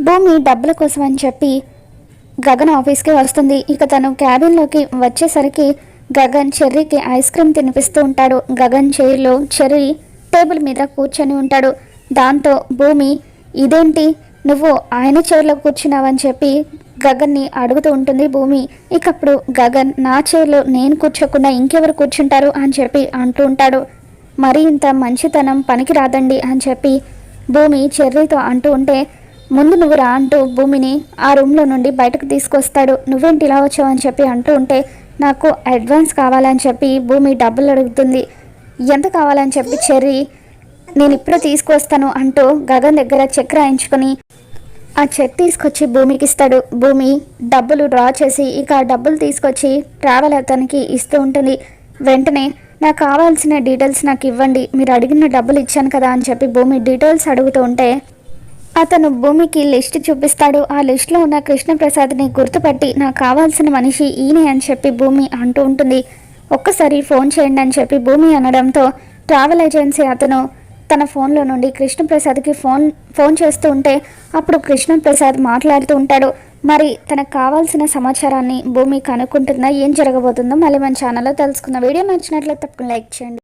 భూమి డబ్బుల కోసం అని చెప్పి గగన్ ఆఫీస్కి వస్తుంది. ఇక తను క్యాబిన్లోకి వచ్చేసరికి గగన్ చెర్రీకి ఐస్ క్రీమ్ తినిపిస్తూ ఉంటాడు. గగన్ చైర్లో చెర్రీ టేబుల్ మీద కూర్చొని ఉంటాడు. దాంతో భూమి ఇదేంటి? నువ్వు ఆయన చైర్లో కూర్చున్నావని చెప్పి గగన్ని అడుగుతూ ఉంటుంది భూమి. ఇకప్పుడు గగన్ నా చైర్లో నేను కూర్చోకుండా ఇంకెవరు కూర్చుంటారు? అని చెప్పి అంటూ ఉంటాడు. మరి ఇంత మంచితనం పనికి రాదండి అని చెప్పి భూమి చెర్రీతో అంటూ ఉంటే ముందు నువ్వు రా అంటూ భూమిని ఆ రూమ్లో నుండి బయటకు తీసుకొస్తాడు. నువ్వేంటి ఇలా వచ్చావు? అని చెప్పి అంటూ ఉంటే నాకు అడ్వాన్స్ కావాలని చెప్పి భూమి డబ్బులు అడుగుతుంది. ఎంత కావాలని చెప్పి చెర్రీ నేను ఇప్పుడే తీసుకొస్తాను అంటూ గగన్ దగ్గర చెక్ రాయించుకొని ఆ చెక్ తీసుకొచ్చి భూమికి ఇస్తాడు. భూమి డబ్బులు డ్రా చేసి ఇక ఆ డబ్బులు తీసుకొచ్చి ట్రావెల్ అతనికి ఇస్తూ ఉంటుంది. వెంటనే నాకు కావాల్సిన డీటెయిల్స్ నాకు ఇవ్వండి. మీరు అడిగిన డబ్బులు ఇచ్చాను కదా అని చెప్పి భూమి డీటెయిల్స్ అడుగుతూ ఉంటే అతను భూమికి లిస్ట్ చూపిస్తాడు. ఆ లిస్ట్లో ఉన్న కృష్ణప్రసాద్ని గుర్తుపట్టి నాకు కావాల్సిన మనిషి ఈయనే అని చెప్పి భూమి అంటూ ఉంటుంది. ఒక్కసారి ఫోన్ చేయండి అని చెప్పి భూమి అనడంతో ట్రావెల్ ఏజెన్సీ అతను తన ఫోన్లో నుండి కృష్ణప్రసాద్కి ఫోన్ ఫోన్ చేస్తూ ఉంటే అప్పుడు కృష్ణప్రసాద్ మాట్లాడుతూ ఉంటాడు. మరి తనకు కావాల్సిన సమాచారాన్ని భూమి కనుక్కుంటుందా? ఏం జరగబోతుందో మళ్ళీ మన ఛానల్లో తెలుసుకుందాం. వీడియో నచ్చినట్లయితే తప్పకుండా లైక్ చేయండి.